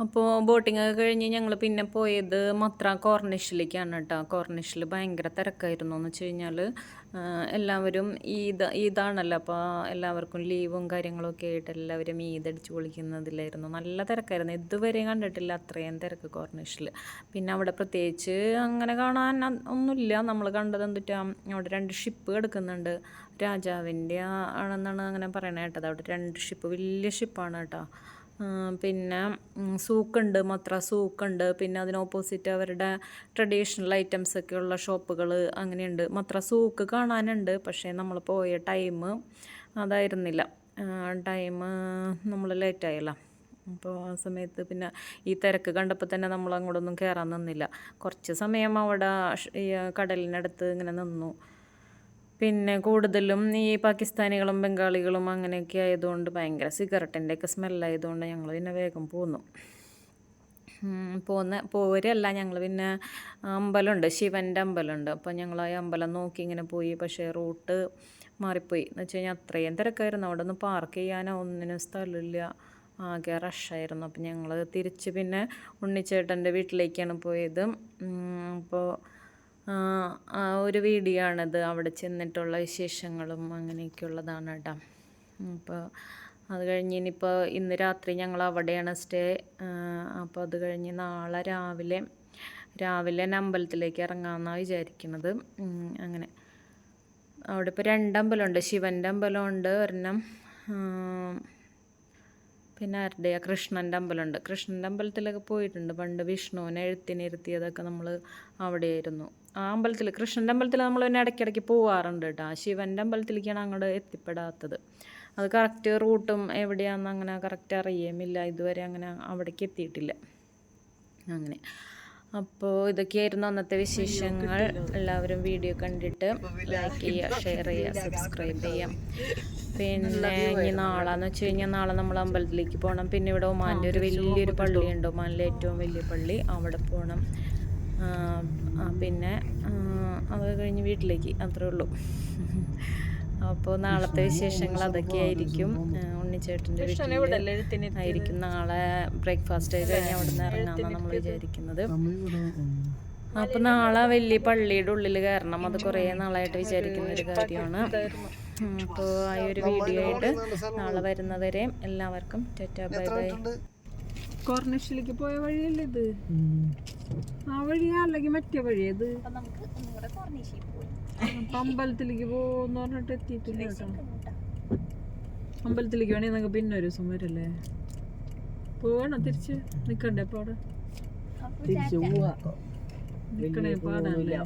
അപ്പോൾ ബോട്ടിംഗ് ഒക്കെ കഴിഞ്ഞ് ഞങ്ങൾ പിന്നെ പോയത് മത്ര കോർണിഷിലേക്കാണ് കേട്ടോ കോർണിഷിൽ ഭയങ്കര തിരക്കായിരുന്നു. എന്ന് വെച്ച് കഴിഞ്ഞാൽ എല്ലാവരും ഈദ് ഈദാണല്ലോ. അപ്പോൾ എല്ലാവർക്കും ലീവും കാര്യങ്ങളൊക്കെ ആയിട്ട് എല്ലാവരും ഈദ് അടിച്ച് പൊളിക്കുന്നതിലായിരുന്നു. നല്ല തിരക്കായിരുന്നു. ഇതുവരെ കണ്ടിട്ടില്ല അത്രയും തിരക്ക് കോർണിഷിൽ പിന്നെ അവിടെ പ്രത്യേകിച്ച് അങ്ങനെ കാണാൻ ഒന്നുമില്ല. നമ്മൾ കണ്ടത് എന്തിട്ടാ അവിടെ രണ്ട് ഷിപ്പ് കിടക്കുന്നുണ്ട്. രാജാവിന്റെ ആണെന്നാണ് അങ്ങനെ പറയണത് കേട്ടത്. അവിടെ രണ്ട് ഷിപ്പ് വലിയ ഷിപ്പാണ് കേട്ടോ. പിന്നെ സൂക്കുണ്ട് മത്ര സൂക്കുണ്ട്. പിന്നെ അതിന് ഓപ്പോസിറ്റ് അവരുടെ ട്രഡീഷണൽ ഐറ്റംസ് ഒക്കെ ഉള്ള ഷോപ്പുകൾ അങ്ങനെയുണ്ട്. മത്ര സൂക്ക് കാണാനുണ്ട് പക്ഷേ നമ്മൾ പോയ ടൈം അതായിരുന്നില്ല. ടൈം നമ്മൾ ലേറ്റായല്ലോ അപ്പോൾ ആ സമയത്ത് പിന്നെ ഈ തിരക്ക് കണ്ടപ്പോൾ തന്നെ നമ്മൾ അങ്ങോട്ടൊന്നും കയറാൻ നിന്നില്ല. കുറച്ച് സമയം അവിടെ ഈ കടലിനടുത്ത് ഇങ്ങനെ നിന്നു. പിന്നെ കൂടുതലും ഈ പാകിസ്ഥാനികളും ബംഗാളികളും അങ്ങനെയൊക്കെ ആയതുകൊണ്ട് ഭയങ്കര സിഗരറ്റിന്റെ ഒക്കെ സ്മെല്ലായതുകൊണ്ട് ഞങ്ങൾ പിന്നെ വേഗം പോന്നു. പോന്ന പോരല്ല ഞങ്ങൾ പിന്നെ അമ്പലമുണ്ട് ശിവന്റെ അമ്പലമുണ്ട്. അപ്പോൾ ഞങ്ങൾ ആ അമ്പലം നോക്കി ഇങ്ങനെ പോയി പക്ഷേ റൂട്ട് മാറിപ്പോയി. എന്ന് വെച്ച് കഴിഞ്ഞാൽ അത്രയും തിരക്കായിരുന്നു. അവിടെ ഒന്ന് പാർക്ക് ചെയ്യാനോ ഒന്നിനും സ്ഥലമില്ല. ആകെ റഷായിരുന്നു. അപ്പോൾ ഞങ്ങൾ തിരിച്ച് പിന്നെ ഉണ്ണിച്ചേട്ടന്റെ വീട്ടിലേക്കാണ് പോയത്. അപ്പോൾ ഒരു വീഡിയോ ആണത് അവിടെ ചെന്നിട്ടുള്ള വിശേഷങ്ങളും അങ്ങനെയൊക്കെയുള്ളതാണ് കേട്ടോ അപ്പോൾ അത് കഴിഞ്ഞ് ഇനിയിപ്പോൾ ഇന്ന് രാത്രി ഞങ്ങൾ അവിടെയാണ് സ്റ്റേ അപ്പോൾ അത് കഴിഞ്ഞ് നാളെ രാവിലെ രാവിലെ അമ്പലത്തിലേക്ക് ഇറങ്ങാമെന്നാണ് വിചാരിക്കുന്നത് അങ്ങനെ. അവിടെ ഇപ്പോൾ രണ്ടമ്പലമുണ്ട്. ശിവന്റെ അമ്പലമുണ്ട്. ഒരെണ്ണം പിന്നെ ആരുടെയാ കൃഷ്ണന്റെ അമ്പലമുണ്ട് കൃഷ്ണന്റെ അമ്പലത്തിലൊക്കെ പോയിട്ടുണ്ട്. പണ്ട് വിഷ്ണുവിനെ എഴുത്തിനിരുത്തിയതൊക്കെ നമ്മൾ അവിടെയായിരുന്നു. ആ അമ്പലത്തിൽ കൃഷ്ണന്റെ അമ്പലത്തിൽ നമ്മൾ പിന്നെ ഇടയ്ക്കിടയ്ക്ക് പോകാറുണ്ട് കേട്ടോ. ശിവന്റെ അമ്പലത്തിലേക്കാണ് അങ്ങോട്ട് എത്തിപ്പെടാത്തത്. അത് കറക്റ്റ് റൂട്ടും എവിടെയാണെന്ന് അങ്ങനെ കറക്റ്റ് അറിയുമില്ല ഇതുവരെ അങ്ങനെ അവിടേക്ക് എത്തിയിട്ടില്ല. അങ്ങനെ. അപ്പോൾ ഇതൊക്കെയായിരുന്നു അന്നത്തെ വിശേഷങ്ങൾ. എല്ലാവരും വീഡിയോ കണ്ടിട്ട് ലൈക്ക് ചെയ്യുക ഷെയർ ചെയ്യുക സബ്സ്ക്രൈബ് ചെയ്യാം. പിന്നെ ഇനി നാളെന്ന് വെച്ച് കഴിഞ്ഞാൽ നാളെ നമ്മൾ അമ്പലത്തിലേക്ക് പോകണം പിന്നെ ഇവിടെ ഒമാന്റെ ഒരു വലിയൊരു പള്ളിയുണ്ട്. ഒമാനിലെ ഏറ്റവും വലിയ പള്ളി. അവിടെ പോകണം പിന്നെ അത് കഴിഞ്ഞ് വീട്ടിലേക്ക്. അത്രേ ഉള്ളൂ. അപ്പോൾ നാളത്തെ വിശേഷങ്ങൾ അതൊക്കെയായിരിക്കും. ആ, ഉണ്ണിച്ചേട്ടന്റെ ആയിരിക്കും നാളെ ബ്രേക്ക്ഫാസ്റ്റ് കഴിഞ്ഞ് അവിടെ നിന്ന് ഇറങ്ങാമെന്നാണ് നമ്മൾ വിചാരിക്കുന്നത്. അപ്പൊ നാളെ വലിയ പള്ളിയുടെ ഉള്ളിൽ കയറണം. അത് കുറേ നാളായിട്ട് വിചാരിക്കുന്ന ഒരു കാര്യമാണ്. അപ്പോൾ ആ ഒരു വീഡിയോ ആയിട്ട് നാളെ വരുന്നവരെ എല്ലാവർക്കും ടാറ്റാ ബൈ ബൈ. കോർണിഷിലേക്ക് പോയ വഴിയല്ലേ ഇത്? ആ വഴിയാ അല്ലെങ്കിൽ മറ്റേ വഴിയത് അമ്പലത്തിലേക്ക് പോന്ന് പറഞ്ഞിട്ട് എത്തിയിട്ടില്ല കേട്ടോ. അമ്പലത്തിലേക്ക് വേണേ നമുക്ക് പിന്നെ ഒരു ദിവസം വരല്ലേ? പോവണോ തിരിച്ച് നിക്കണ്ടേ അപ്പൊ അവിടെ? നിക്കണേ പാടാനല്ലേ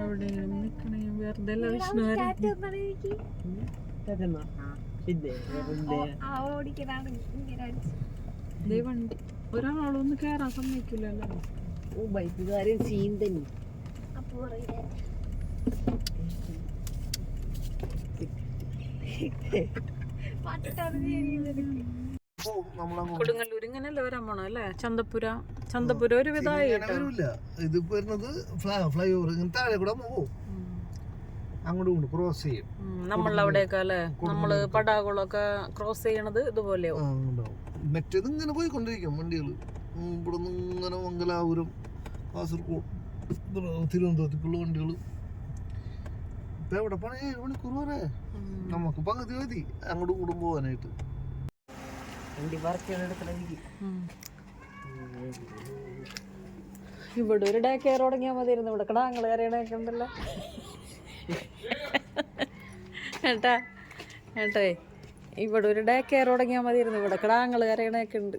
എവിടെയെങ്കിലും നിക്കണേ വെറുതെ വിഷ്ണു ഒരാളൊന്നും കേറാൻ സമ്മതിക്കില്ലല്ലോ ബൈക്കുകാരൻ സീൻ തന്നെ. കൊടുങ്ങല്ലൂർ ഇങ്ങനെയല്ലേ വരാൻ പോണോ അല്ലേ? ചന്തപ്പുര. ചന്തപ്പുര ഒരു വിധമായി ഇത് വരുന്നത് ഫ്ലൈ ഫ്ലൈ ഓവർ ഇങ്ങനെ താഴെ കൂടെ പോകും അങ്ങോട്ടും ഇങ്ങോട്ടും ക്രോസ് ചെയ്യും. നമ്മളവിടെയൊക്കെ അല്ലേ? നമ്മൾ പടാകുളൊക്കെ ക്രോസ് ചെയ്യണത് ഇതുപോലെയാവും. മറ്റേത് ഇങ്ങനെ പോയിക്കൊണ്ടിരിക്കും വണ്ടികൾ ഇവിടെ നിന്ന് ഇങ്ങനെ മംഗലാപുരം കാസർഗോഡ് തിരുവനന്തപുരത്തേക്കുള്ള വണ്ടികൾ ഇപ്പൊ എവിടെ പോണേ? ഏഴ് മണിക്കൂർ വരെ നമുക്ക് പകുതി മതി. അങ്ങോട്ടും വണ്ടി പറിച്ചെടുക്കണമെങ്കിൽ ഇവിടെ ഒരു ഡേ കെയർ തുടങ്ങിയാൽ മതിയായിരുന്നു. ഇവിടെ കിടാങ്ങൾ കരയണൊക്കെ ഉണ്ടല്ലോ ഏട്ടാ ഏട്ടേ ഇവിടെ ഒരു ഡേ കെയർ തുടങ്ങിയാൽ മതിയായിരുന്നു. ഇവിടെ കിടാങ്ങൾ കരയണൊക്കെ ഉണ്ട്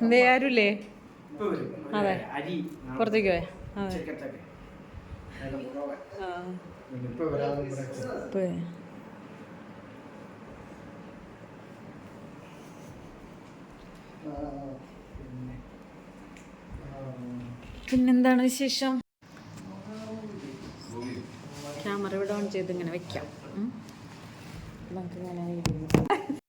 എന്തേ ആരുല്ലേ. അതെ. പുറത്തേക്ക് പോയ. അതെ. പിന്നെന്താണ് വിശേഷം? ക്യാമറ ഇവിടെ ഓൺ ചെയ്ത് ഇങ്ങനെ വെക്കാം. നമുക്ക് ഇരുന്ന്